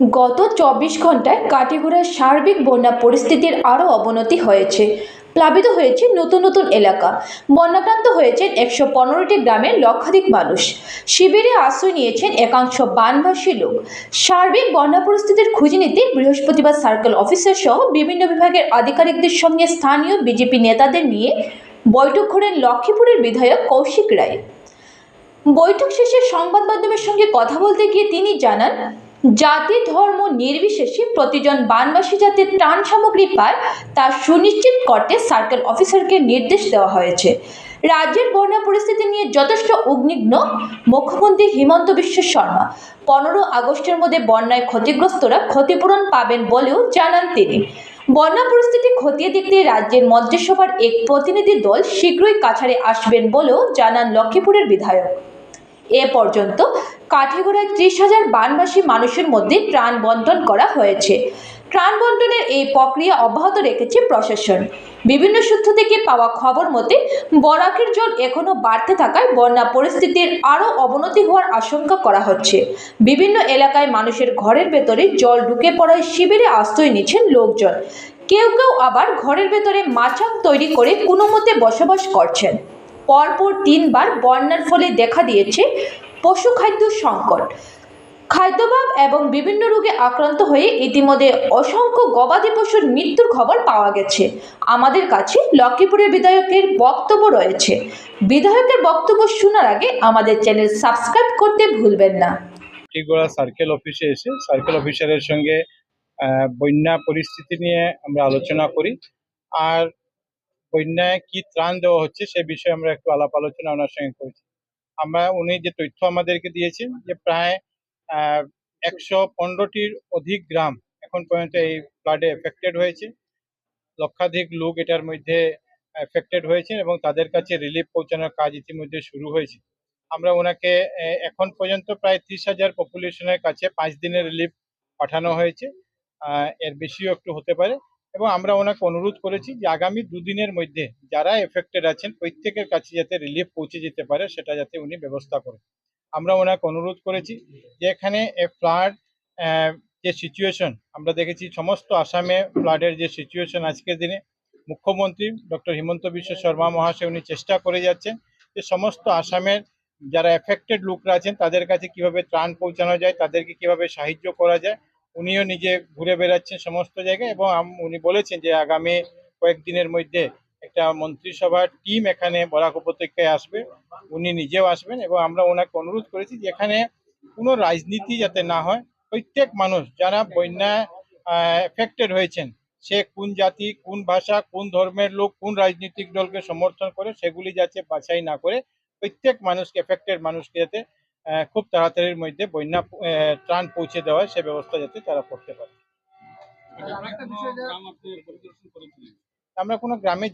গত চব্বিশ ঘন্টায় কাটিগড়ার সার্বিক বন্যা পরিস্থিতির আরও অবনতি হয়েছে। প্লাবিত হয়েছে নতুন নতুন এলাকা। বন্যাক্রান্ত হয়েছেন একশো পনেরোটি গ্রামের লক্ষাধিক মানুষ। শিবিরে আশ্রয় নিয়েছেন একাংশ বানবাসী লোক। সার্বিক বন্যা পরিস্থিতির খুঁজে নিতে বৃহস্পতিবার সার্কেল অফিসার সহ বিভিন্ন বিভাগের আধিকারিকদের সঙ্গে স্থানীয় বিজেপি নেতাদের নিয়ে বৈঠক করেন লক্ষ্মীপুরের বিধায়ক কৌশিক রায়। বৈঠক শেষে সংবাদ মাধ্যমের সঙ্গে কথা বলতে গিয়ে তিনি জানান জাতি ধর্ম নির্বিশেষে প্রতিজন বানবাসী যাতে ত্রাণ সামগ্রী পায়, তা সুনিশ্চিত করতে সার্কেল অফিসারকে নির্দেশ দেওয়া হয়েছে। রাজ্যের বন্যা পরিস্থিতি নিয়ে যথেষ্ট উদ্বিগ্ন মুখ্যমন্ত্রী হিমন্ত বিশ্ব শর্মা। পনেরো আগস্টের মধ্যে বন্যায় ক্ষতিগ্রস্তরা ক্ষতিপূরণ পাবেন বলেও জানান তিনি। বন্যা পরিস্থিতি খতিয়ে দেখতে রাজ্যের মন্ত্রিসভার এক প্রতিনিধি দল শীঘ্রই কাছাড়ে আসবেন বলেও জানান লক্ষ্মীপুরের বিধায়ক। এ পর্যন্ত কাঠিগড়ায় ত্রিশ হাজার বানবাসী মানুষের মধ্যে ত্রাণ বন্টন করা হয়েছে। ত্রাণ বন্টনের এই প্রক্রিয়া অব্যাহত রেখেছে প্রশাসন। বিভিন্ন সূত্র থেকে পাওয়া খবর মতে, বরাকের জল এখনও বাড়তে থাকায় বন্যা পরিস্থিতির আরও অবনতি হওয়ার আশঙ্কা করা হচ্ছে। বিভিন্ন এলাকায় মানুষের ঘরের ভেতরে জল ঢুকে পড়ায় শিবিরে আশ্রয় নিচ্ছেন লোকজন। কেউ কেউ আবার ঘরের ভেতরে মাচাং তৈরি করে কোনো মতে বসবাস করছেন। পরপর তিনবার বন্যার ফলে দেখা দিয়েছে পশু খাদ্য সংকট। খাদ্যভাব এবং বিভিন্ন রোগে আক্রান্ত হয়ে ইতিমধ্যে অসংখ্য গবাদি পশুর মৃত্যুর খবর পাওয়া গেছে। আমাদের কাছে লক্ষ্মীপুরের বিধায়কের বক্তব্য রয়েছে। বিধায়কের বক্তব্য শোনার আগে আমাদের চ্যানেল সাবস্ক্রাইব করতে ভুলবেন না। টিগোড়া সার্কেল অফিসে এসে সার্কেল অফিসারের সঙ্গে বন্যা পরিস্থিতি নিয়ে আমরা আলোচনা করি। আর বন্যায় কি ত্রাণ দেওয়া হচ্ছে সে বিষয়ে আমরা একটু আলাপ আলোচনা ওনার সঙ্গে করেছি। আমরা, উনি যে তথ্য আমাদেরকে দিয়েছেন যে প্রায় একশো পনেরোটির অধিক গ্রাম এখন পর্যন্ত এই ফ্লাডে এফেক্টেড হয়েছে। লক্ষাধিক লোক এটার মধ্যে এফেক্টেড হয়েছে এবং তাদের কাছে রিলিফ পৌঁছানোর কাজ ইতিমধ্যে শুরু হয়েছে। আমরা ওনাকে এখন পর্যন্ত প্রায় ত্রিশ হাজার পপুলেশনের কাছে পাঁচ দিনের রিলিফ পাঠানো হয়েছে। এর বেশিও একটু হতে পারে। এবং আমরা ওনাকে অনুরোধ করেছি যে আগামী দুদিনের মধ্যে যারা এফেক্টেড আছেন প্রত্যেকের কাছে যাতে রিলিফ পৌঁছে যেতে পারে, সেটা যাতে উনি ব্যবস্থা করেন। আমরা ওনাকে অনুরোধ করেছি যে এখানে ফ্লাড যে সিচুয়েশন আমরা দেখেছি সমস্ত আসামে ফ্লাডের যে সিচুয়েশন আজকের দিনে, মুখ্যমন্ত্রী ডক্টর হিমন্ত বিশ্ব শর্মা মহাশয় উনি চেষ্টা করে যাচ্ছেন যে সমস্ত আসামের যারা এফেক্টেড লোকরা আছেন, তাদের কাছে কীভাবে ত্রাণ পৌঁছানো যায়, তাদেরকে কীভাবে সাহায্য করা যায় উনিও নিজে ঘুরে বেড়াচ্ছেন সমস্ত জায়গায় এবং উনি বলেছেন যে আগামী কয়েকদিনের মধ্যে একটা মন্ত্রিসভার টিম এখানে বরাক উপত্যকায় আসবে। উনি নিজেও আসবেন এবং আমরা ওনাকে অনুরোধ করেছি যে এখানে কোনো রাজনীতি যাতে না হয়, প্রত্যেক মানুষ যারা বন্যা এফেক্টেড হয়েছেন, সে কোন জাতি, কোন ভাষা, কোন ধর্মের লোক, কোন রাজনৈতিক দলকে সমর্থন করে, সেগুলি যাতে বাছাই না করে, প্রত্যেক মানুষকে এফেক্টেড মানুষকে যাতে খুব তাড়াতাড়ির মধ্যে বন্যা আহ, ত্রাণ পৌঁছে দেওয়ার সে ব্যবস্থা যাতে তারা করতে পারে। আমরা কোনো গ্রামে